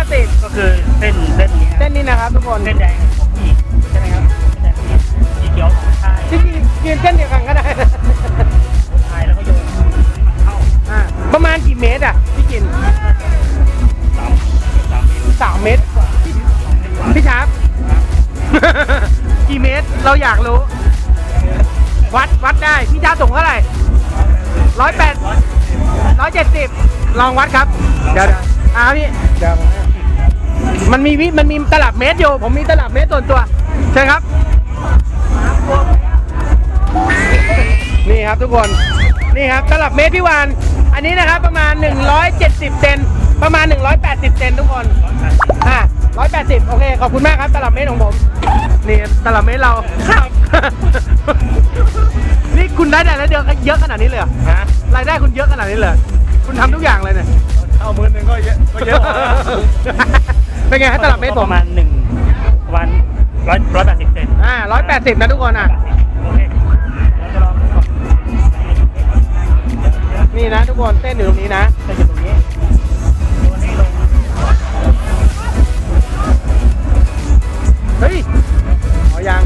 50 ก็คือเส้นเส้นนี้เส้นนี้นะครับทุกคนเส้นแดงขนี่ใช่ไหมครับเส้นแดงพี่สีเขียวของชายที่กินกินเส้นเดียวกันก็ได้ ชายแล้วก็โยนมัเข้าอ่าประมาณกี่เมตรอะพี่กินสามสามเมตรสามเมตร พี่ชาร์ปกี่เมตรเราอยากรู้ วัดวัดได้ พี่ชาร์ปสูงเท่าไหร่ร้อยแปดร้อยเจ็ดสิบลองวัดครับ เดี๋ยวอ่าพี่ เดี๋ยว มันมีวิมันมีตลับเมตรอยู่ผมมีตลับเมตรส่วนตัวเชิญครับ นี่ครับทุกคนนี่ครับตลับเมตรพี่วาน อันนี้นะครับประมาณ 170เซนประมาณ 180เซนทุกคนอะ180โอเคขอบคุณมากครับตลับเมตรของผมนี่ตลับเมตรเราครับ นี่คุณได้รายได้เดือนเยอะขนาดนี้เลยเหรอฮะรายได้คุณเยอะขนาดนี้เลยเหรอคุณทำทุกอย่างเลยเนี่ย เอามือหนึ่งก็เยอะก็เยอะ เป็นไงฮะตลับเมตรผมประมาณหนึ่งประมาณร้อยร้อยแปดสิบเซนอ่า180นะทุกคนอะ โอเคเราจะลองนี่นะทุกคนเต้นอยู่ตรงนี้นะ จะอยู่ตรงนี้โยนให้ลงเฮ้ย เอายัง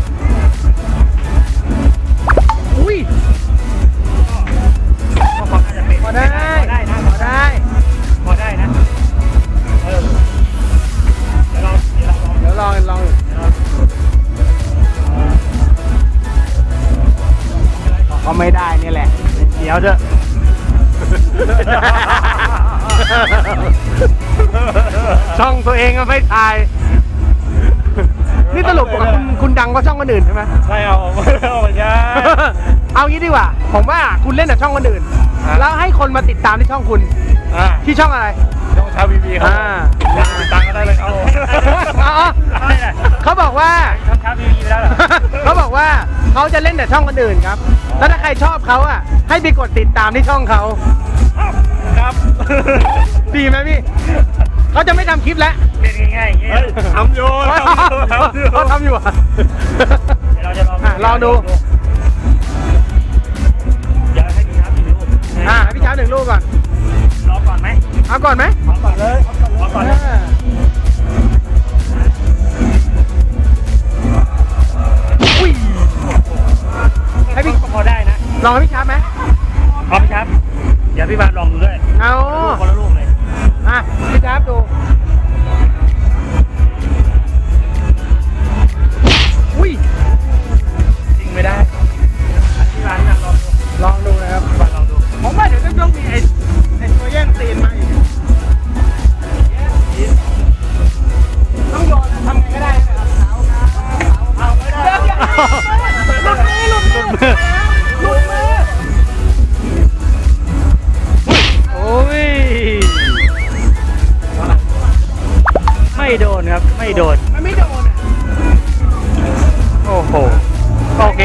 ช่องตัวเองก็ไม่ถ่าย นี่สรุปคุณคุณดังกว่าช่องคนอื่นใช่ไหมไม่เอาไม่เอาไม่ใช่เอางี้ดีกว่า ผมว่าคุณเล่นแต่ช่องคนอื่นฮะแล้วให้คนมาติดตามที่ช่องคุณ อ่าที่ช่องอะไรต้องชาวบีบีครับอ่า ติดตามก็ได้เลย เขาจะเล่นแต่ช่องคนอื่นครับ แล้วถ้าใครชอบเขาอะ ให้ไปกดติดตามที่ช่องเขา ครับ ดีไหมพี่ เขาจะไม่ทำคลิปแล้วเป็นง่ายๆอย่างเงี้ยทำอยู่ทำอยู่ทำอยู่เขาทำอยู่อะ เดี๋ยวเราจะลองอะลองดู เดี๋ยวให้พี่ครับดูอ่าให้พี่ช้าหนึ่งลูกก่อน ลองก่อนไหมเอาก่อนไหม ลองก่อนเลยลอง ดี๋ยวพี่บาสลองดูด้วยเอาคนละลูกเลยอะพี่ช้าดู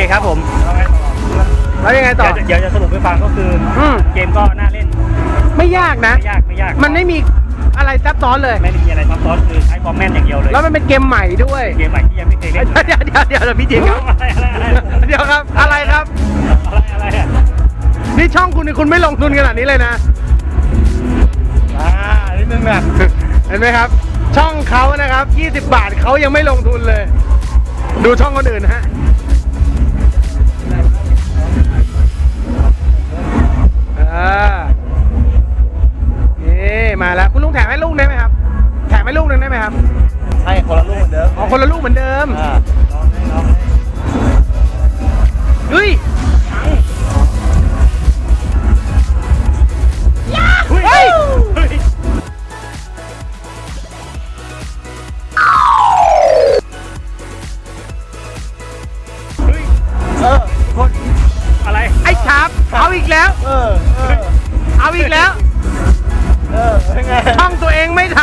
คครับผม แล้วยังไงต่อเดี๋ยวเดี๋ยวจะสรุปให้ฟังก็คืออม เกมก็น่าเล่นไม่ยากนะ ไม่ยากไม่ยากมันไม่มีอะไรซับซ้อนเลย ไม่ได้มีอะไรซับซ้อนคือใช้ความแม่นอย่างเดียวเลยแล้วมันเป็นเกมใหม่ด้วยเกมใหม่ที่ยังไม่เคยเล่นเดี๋ยวเดี๋ยวเดี๋ยวเดี๋ยวพี่จินครับ อะไรอะไรอะไรเดี๋ยวครับ อะไรครับ อะไรอะไรอะนี่ช่องคุณนี่คุณไม่ลงทุนขนาดนี้เลยนะ อ่านิดนึงนะเห็นไหมครับ ช่องเขานะครับ 20 บาทเขายังไม่ลงทุนเลย ดูช่องคนอื่นนะฮะ อ่านี่มาแล้วคุณลุงแถมให้ลูกได้ไหมครับ แถมให้ลูกหนึ่งได้ไหมครับใช่คนละลูกเหมือนเดิมอ๋อคนละลูกเหมือนเดิมอ่าลองให้ลองให้เฮ้ย แล้ว เออเออเอาอีกแล้ว เออเป็นไงช่องตัวเองไม่ท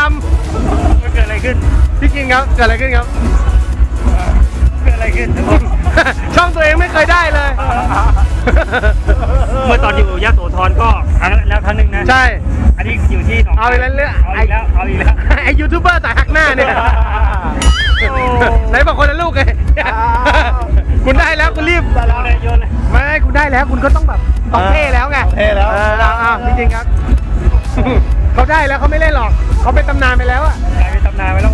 มันเกิดอะไรขึ้นำพี่กินครับเกิดอะไรขึ้นครับอ่าขึ้น ช่องตัวเองไม่เคยได้เลย เมื่อตอนอยู่ยะโสธรก็ครั้งแล้วครั้งหนึ่งนะใช่ อันนี้อยู่ที่หนองเอาอีกแล้วเรื่อง เอาอีกแล้วเอาอีกแล้ว ไอยูทูบเบอร์สายหักหน้าเนี่ยโอ้ ไหนบอกคนละลูกไงคุณได้แล้วคุณรีบโยนเลยโยนเลยไม่คุณได้แล้วคุณก็ต้องแบบต้องเท่แล้วไงเท่แล้วออเอาเอาจริงๆครับเขาได้แล้วเขาไม่เล่นหรอกเขาเป็นตำนานไปแล้วอะกลายเป็นตำนานไปแล้ว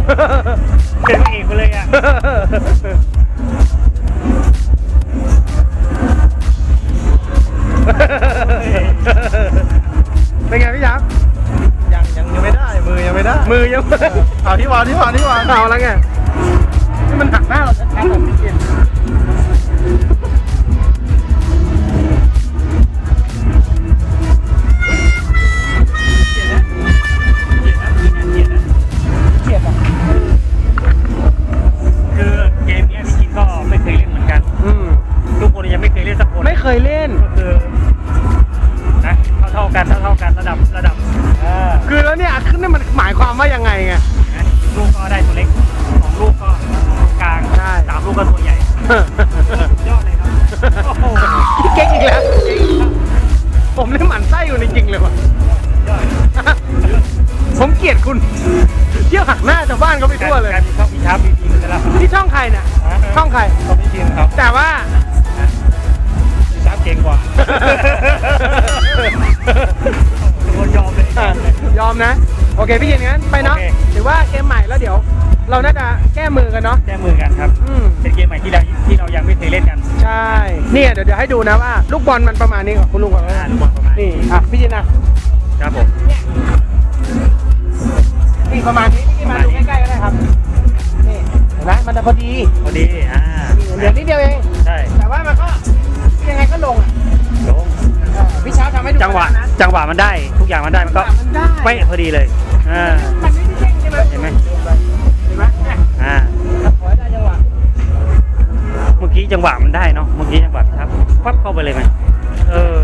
เป็นพระเอกไปเลยอะ วามว่ายังไงไงนะลูกก็ได้ตัวเล็กสองลูกก็กลางใช่ สามลูกก็ตัวใหญ่สุดยอดเลยครับโอ้โหพี่เก๊กอีกแล้ว ผมเล่นหมันไส้อยู่ในจริงเลยว่ะยอดผมเกลียดคุณ เที่ยวหักหน้าชาวบ้านเขาไปทั่วเลยกลายเป็นช่องพิชาร์พีพีไปแล้วที่ช่องใครเนี่ย ช่องใคร เขาไม่ชินครับแต่ว่าพิชาร์เก่งกว่าตัวยอมเลยยอมเลยยอมนะ โอเคพี่เย็นงั้นไปเนาะโอเค หรือว่าเกมใหม่แล้วเดี๋ยว เราน่าจะแก้มือกันเนาะแก้มือกันครับ อืมเป็นเกมใหม่ที่เราที่เรายังไม่เคยเล่นกันใช่เนี่ยเดี๋ยวเดี๋ยวให้ดูนะว่า ลูกบอลมันประมาณนี้ก่อนคุณลุงก่อนอ่านะลูกบอลประมาณนี่อะพี่เย็นนะครับ ผม นี่ประมาณนี้พี่มาดูใกล้ๆก็ได้ครับนี่เห็นไหมมันจะพอดีพอดี อ่านี่เหลือนิดเดียวเอง ใช่แต่ว่ามันก็ยังไงก็ลงอะลงเออ พี่เช้าทำให้ดูจังหวะ นะจังหวะมันได้ ทุกอย่างมันได้มันก็มันได้ไม่พอดีเลยอ่ามันไม่ได้เด้งใช่ไหมเห็นไหมเห็นไหมเนี่ยอ่าขอให้ได้จังหวะเมื่อกี้จังหวะมันได้เนาะเมื่อกี้จังหวะครับปั๊บเข้าไปเลยไหมเออ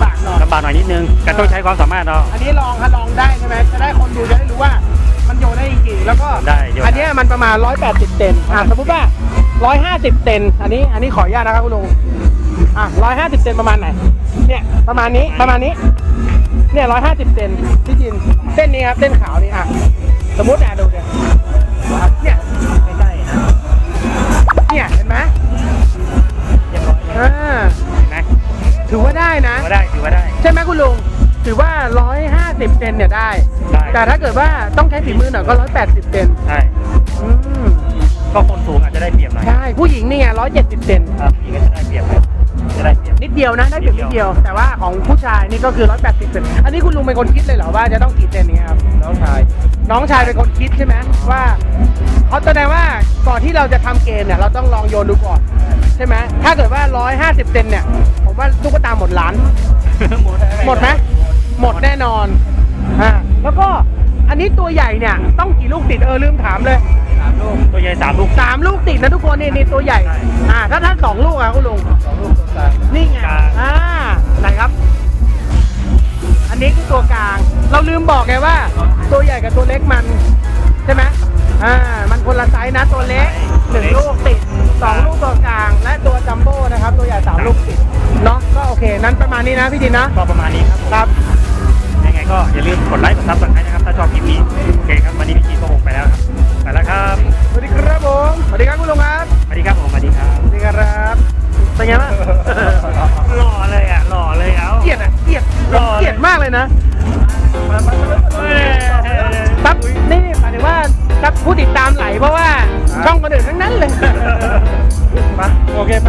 ำบากหน่อยลำบากหน่อยนิดนึงแต่ต้องใช้ความสามารถเนาะอันนี้ลองฮะลองได้ใช่ไหมจะได้คนดูจะได้รู้ว่ามันโยนได้จริงๆแล้วก็ได้โยนได้อันเนี้ยมันประมาณ 180 เซนอะสมมติว่า 150 เซนอันนี้อันนี้ขออนุญาตนะครับคุณลุงอะ150 เซนประมาณไหนเนี่ยประมาณนี้ประมาณนี้เนี่ย150 เซนพี่จินเส้นนี้ครับเส้นขาวนี่อะสมมติอะ แต่ถ้าเกิดว่าต้องใช้ฝีมือหน่อยก็180เซนใช่ อืมก็คนสูงอาจจะได้เปรียบหน่อยใช่ผู้หญิงนี่ไง170เซนครับพี่ก็จะได้เปรียบเลยจะได้เปรียบนิดเดียวนะได้เพียงนิดเดียว แต่ว่าของผู้ชายนี่ก็คือ180เซนอันนี้คุณลุงเป็นคนคิดเลยเหรอว่าจะต้องกี่เซนอย่างเงี้ยครับ น้องชาย น้องชายเป็นคนคิดใช่ไหมว่าเขาแสดงว่าก่อนที่เราจะทำเกมเนี่ยเราต้องลองโยนดูก่อนใช่ไหมถ้าเกิดว่า150เซนเนี่ยผมว่าตุ๊กตาหมดล้านหมดหมดไหมหมดแน่นอนอ่า แล้วก็อันนี้ตัวใหญ่เนี่ยต้องกี่ลูกติดเออลืมถามเลยสามลูกตัวใหญ่สามลูกสามลูกติดนะทุกคนนี่นี่ตัวใหญ่ใช่อ่า ถ้าท่านสองลูกอะคุณลุงสองลูกตรงกลางนี่ไงกลางอ่าไหนครับ อันนี้คือตัวกลาง เราลืมบอกไงว่า ตัวใหญ่กับตัวเล็กมัน ใช่ไหมอ่ามันคนละไซส์นะตัวเล็กหนึ่งลูกติดสองลูกตัวกลาง และตัวจัมโบ้นะครับ ตัวใหญ่สามลูกติดเนาะก็โอเค นั้นประมาณนี้นะพี่ดินนะก็ประมาณนี้ครับผมครับยังไง ก็อย่าลืมกดไลค์กดซับสไครต์นะครับ ถ้าชอบคลิปนี้โอเคครับ วันนี้พี่จีก็คงไปแล้วครับ ไปแล้วครับ สวัสดีครับผม สวัสดีครับคุณลุงครับสวัสดีครับผมสวัสดีครับสวัสดีครับเป็นไงบ้างหล่อเลยอะหล่อเลยเอ้าเกลียดอะเกลียดหล่อเกลียดมากเลยนะปั๊บนี่หมายถึงว่าครับผู้ติดตามไหลเพราะว่าช่องคนอื่นทั้งนั้นเลยมาโอเคไป